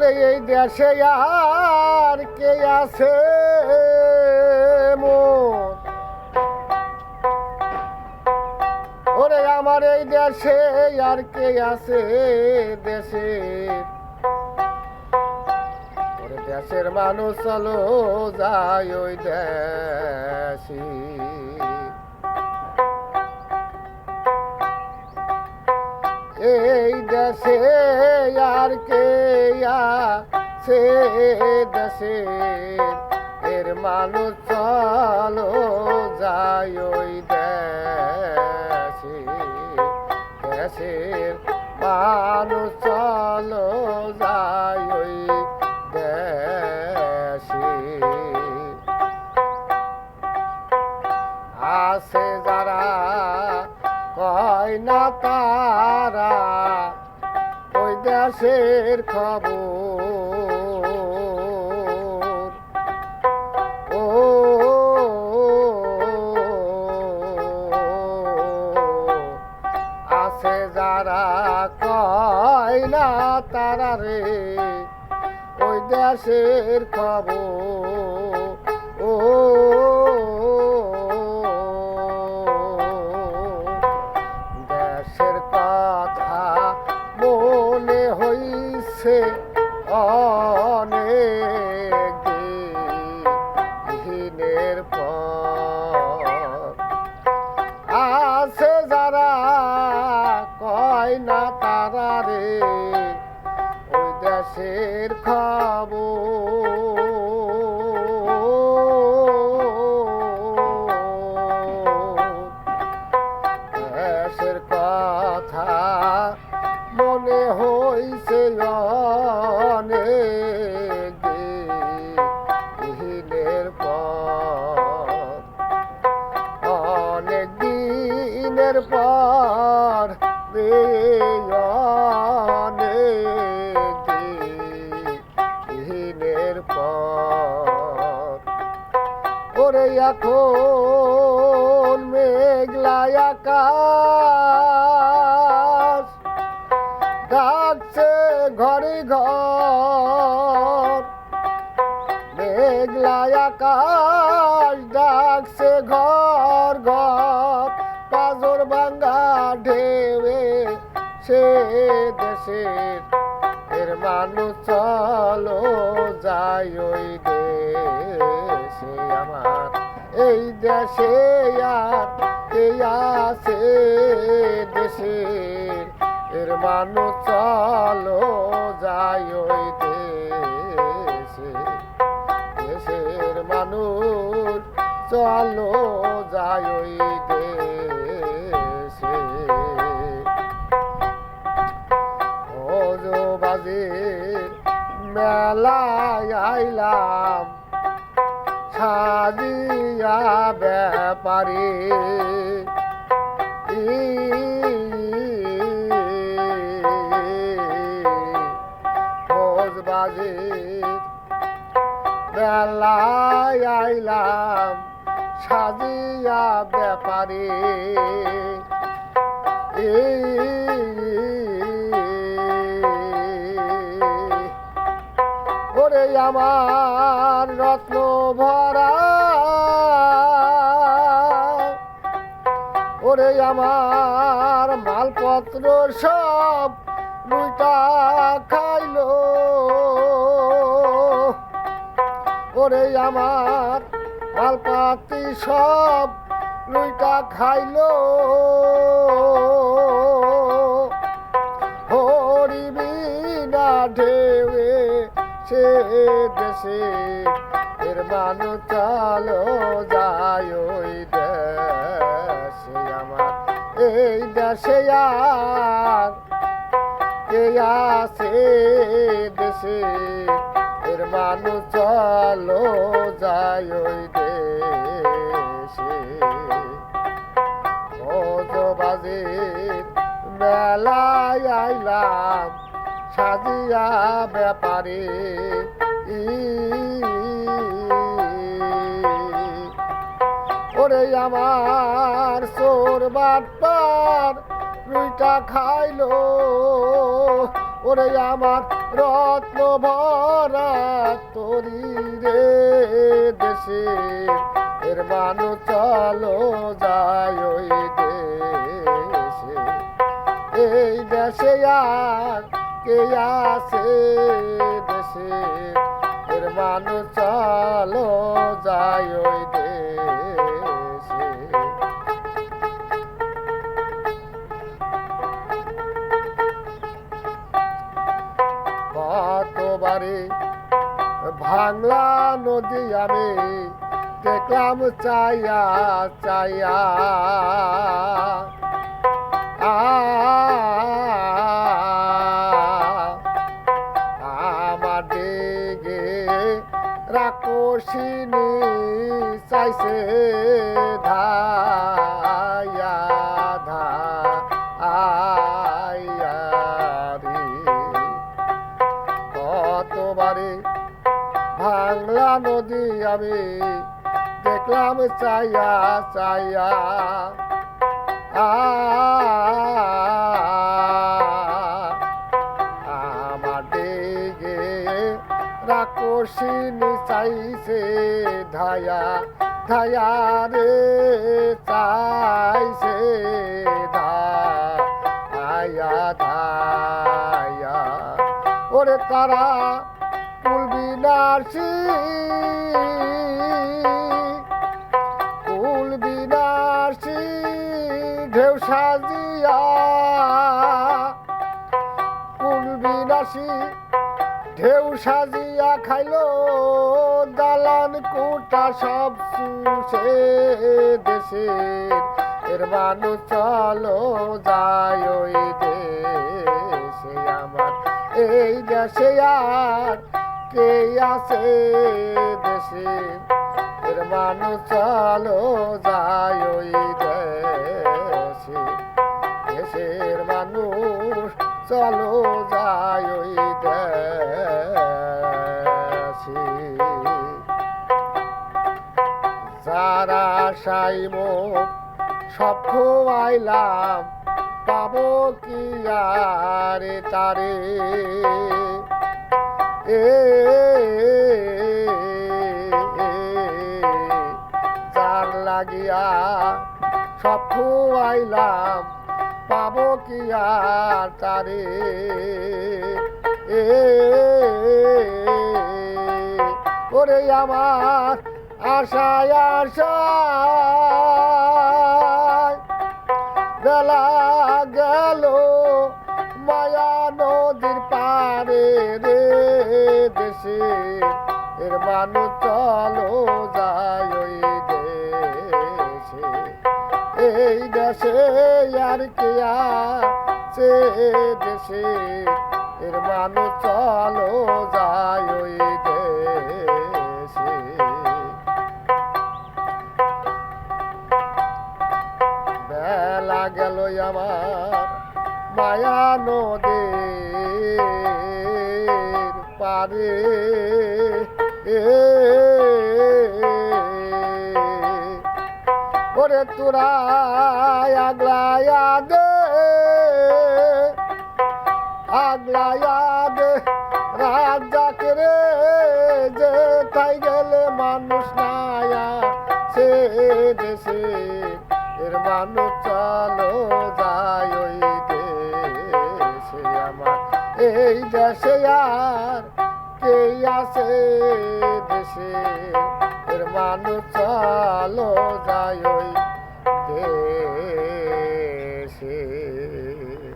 ওরে এই দেশে আর কে আছে ওরে আমার এই দেশে আর কে আছে দেশে? ওরে দেশের মানুষ চলো যায় ওই দেশে। এই দেশে আর কে আছে দেশে, এর মানুষ চলো যায় ওই দেশে। দেশের মানুষ চলো যায় ওই দেশে। আছে যারা কয় না তারা দেশের খবর। ও আছে যারা কয় না তারা রে ওই দেশের খবর। খবর এখন মেঘলা আকাশ। ডাকছে ঘরে ঘর। মেঘলা আকাশ ডাকছে ঘর ঘর। পাজর ভাঙ্গা ঢেবে সে দেশের। এর মানুষ চলো যাই ওই এই দেশে কে আছে দেশে? এর মানুষ চলো যাই ওই দেশে। দেশের মানুষ চলো যাই ওই দেশে। বাজের মেলায় আইলাম সাজিয়া ব্যাপারে। খোঁজ বাজের বেলায় আইলাম সাজিয়া ব্যাপারে। ওরে আমার রত্ন ভরা আমার মালপত্র সব লুইটা খাইলো। ওরে আমার মালপাতি সব লুইটা খাইলো। হরিবি না সে দেশে এর মানুষ চালো যায় ওই দেশে আমার। এই দেশে আর কে আছে দেশে? এর মানুষ চলো যায় ওই দেশে। বাজে মেলায় আইলাম, সাজিয়া ব্যাপারে ই আমার সোর বাটপার রুইটা খাইলো। ওরে আমার রত্ন ভরা তরি রে দেশে, এর মানুষ চলো যায় ওই দেশে। এই দেশে আর কে আছে দেশে, এর মানুষ চলো যায় ওই দেশে। কতবারে ভাঙলা নদী আমি দেখলাম চাইয়া চাইয়া। আমার দিকে রাকসিনী চাইছে ধায়া কতবারে ভাঙলা নদী আমি দেখলাম চাইয়া চাইয়া। আমার দিকে রাকসিনী চাইছে ধায়া ধায়া রে চাইছে ধায়া ধায়া। ওরে তারা কুলবি নার্সি কুলবি নার্সি ঢেউ সাজিয়া। নার্সি ঢেউ সাজিয়া খাইলো। দালান কোটা সব দেশের এর মানুষ চলো যায় ওই দেশে। আমার, এই দেশে আর কে আছে দেশে। এর মানুষ চলো যায় ওই দেশে। দেশের মানুষ চলো যায় ওই দেশে। যারা সাইম সব খোয়াইলাম, পাবো কি আরে তারে? এ যার লাগিয়া সব খোয়াইলাম, পাবো কি আর তারে? এ, ওরে আমার আশায় আশায়, বেলা গেল। এর মানুষ চলো যায় ওই দেশে। এই দেশে আর কে আছে দেশে? এর মানুষ চলো যায় ওই দেশে। বেলা গেল আমার মায়া নদীর এ ওরে তোরা আগলায়া দে রাজাকে রে, যে তাই গেলে মানুষ নায়া সে দেশে। এর মানুষ চলো যায় ওই দেশে। আমার, এই দেশে আর আছে দেশে এর মানুষ চালো যায় দেশ